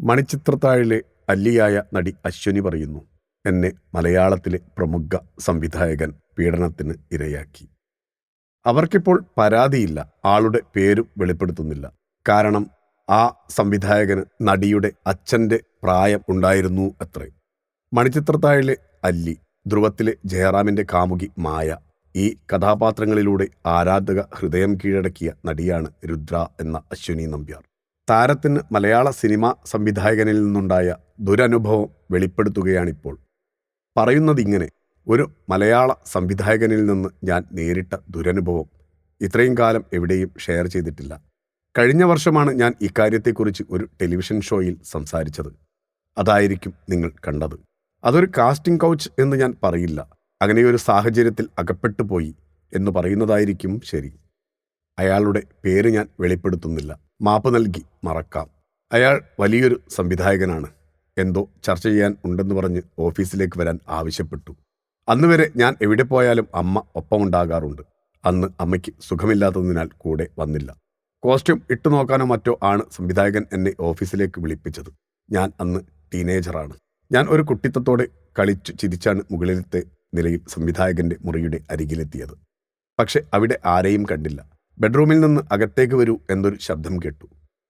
മണിച്ചിത്രത്താഴിലെ അല്ലിയായ നടി അശ്വനി പറയുന്നു എന്നെ മലയാളത്തിലെ പ്രമുഖ സംവിധായകൻ പീഡനത്തിന് ഇരയാക്കി. അവർക്കിപ്പോൾ പരാതിയില്ല ആളുടെ പേരും വെളിപ്പെടുത്തുന്നില്ല. കാരണം ആ സംവിധായകന് നടിയുടെ അച്ഛന്റെ പ്രായം ഉണ്ടായിരുന്നു അത്രേ. മണിച്ചിത്രത്താഴിലെ അല്ലി ധ്രുവത്തിലെ ജയറാമിന്റെ കാമുകി മായ ഈ കഥാപാത്രങ്ങളിലൂടെ ആരാധക ഹൃദയം കീഴടക്കിയ നടിയാണ് രുദ്ര എന്ന അശ്വിനി നമ്പ്യാർ. താരത്തിന് മലയാള സിനിമാ സംവിധായകനിൽ നിന്നുണ്ടായ ദുരനുഭവം വെളിപ്പെടുത്തുകയാണിപ്പോൾ. പറയുന്നതിങ്ങനെ ഒരു മലയാള സംവിധായകനിൽ നിന്ന് ഞാൻ നേരിട്ട ദുരനുഭവം ഇത്രയും കാലം എവിടെയും ഷെയർ ചെയ്തിട്ടില്ല. കഴിഞ്ഞ വർഷമാണ് ഞാൻ ഇക്കാര്യത്തെക്കുറിച്ച് ഒരു ടെലിവിഷൻ ഷോയിൽ സംസാരിച്ചത്. അതായിരിക്കും നിങ്ങൾ കണ്ടത്. അതൊരു കാസ്റ്റിംഗ് കൗച്ച് എന്ന് ഞാൻ പറയില്ല. അങ്ങനെയൊരു സാഹചര്യത്തിൽ അകപ്പെട്ടു പോയി എന്ന് പറയുന്നതായിരിക്കും ശരി. അയാളുടെ പേര് ഞാൻ വെളിപ്പെടുത്തുന്നില്ല. മാപ്പ് നൽകി മറക്കാം. അയാൾ വലിയൊരു സംവിധായകനാണ്. എന്തോ ചർച്ച ചെയ്യാൻ ഉണ്ടെന്ന് പറഞ്ഞ് ഓഫീസിലേക്ക് വരാൻ ആവശ്യപ്പെട്ടു. അന്ന് വരെ ഞാൻ എവിടെ പോയാലും അമ്മ ഒപ്പമുണ്ടാകാറുണ്ട്. അന്ന് അമ്മയ്ക്ക് സുഖമില്ലാത്തതിനാൽ കൂടെ വന്നില്ല. കോസ്റ്റ്യൂം ഇട്ടു നോക്കാനോ മറ്റോ ആണ് സംവിധായകൻ എന്നെ ഓഫീസിലേക്ക് വിളിപ്പിച്ചത്. ഞാൻ അന്ന് ടീനേജറാണ്. ഞാൻ ഒരു കുട്ടിത്തത്തോടെ കളിച്ചു ചിരിച്ചാണ് മുകളിലത്തെ നിലയിൽ സംവിധായകന്റെ മുറിയുടെ അരികിലെത്തിയത്. പക്ഷെ അവിടെ ആരെയും കണ്ടില്ല. ബെഡ്റൂമിൽ നിന്ന് അകത്തേക്ക് വരൂ എന്നൊരു ശബ്ദം കേട്ടു.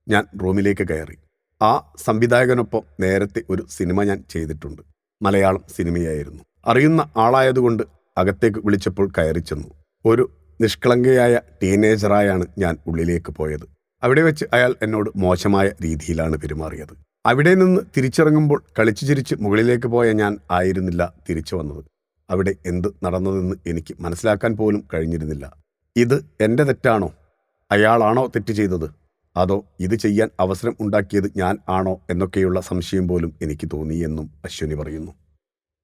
ഞാൻ റൂമിലേക്ക് കയറി. ആ സംവിധായകനൊപ്പം നേരത്തെ ഒരു സിനിമ ഞാൻ ചെയ്തിട്ടുണ്ട്. മലയാളം സിനിമയായിരുന്നു. അറിയുന്ന ആളായതുകൊണ്ട് അകത്തേക്ക് വിളിച്ചപ്പോൾ കയറി ചെന്നു. ഒരു നിഷ്കളങ്കയായ ടീനേജറായാണ് ഞാൻ ഉള്ളിലേക്ക് പോയത്. അവിടെ വെച്ച് അയാൾ എന്നോട് മോശമായ രീതിയിലാണ് പെരുമാറിയത്. അവിടെ നിന്ന് തിരിച്ചിറങ്ങുമ്പോൾ കളിച്ചു ചിരിച്ച് മുകളിലേക്ക് പോയ ഞാൻ ആയിരുന്നില്ല തിരിച്ചു വന്നത്. അവിടെ എന്ത് നടന്നതെന്ന് എനിക്ക് മനസ്സിലാക്കാൻ പോലും കഴിഞ്ഞിരുന്നില്ല. ഇത് എന്റെ തെറ്റാണോ? അയാളാണോ തെറ്റ് ചെയ്തത്? അതോ ഇത് ചെയ്യാൻ അവസരം ഉണ്ടാക്കിയത് ഞാൻ ആണോ എന്നൊക്കെയുള്ള സംശയം പോലും എനിക്ക് തോന്നിയെന്നും അശ്വിനി പറയുന്നു.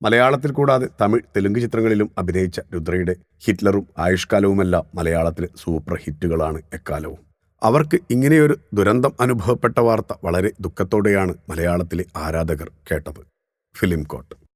മലയാളത്തിൽ കൂടാതെ തമിഴ് തെലുങ്ക് ചിത്രങ്ങളിലും അഭിനയിച്ച രുദ്രയുടെ ഹിറ്റ്ലറും ആയുഷ്കാലവുമെല്ലാം മലയാളത്തിലെ സൂപ്പർ ഹിറ്റുകളാണ് എക്കാലവും. അവർക്ക് ഇങ്ങനെയൊരു ദുരന്തം അനുഭവപ്പെട്ട വാർത്ത വളരെ ദുഃഖത്തോടെയാണ് മലയാളത്തിലെ ആരാധകർ കേട്ടത്. Film coat.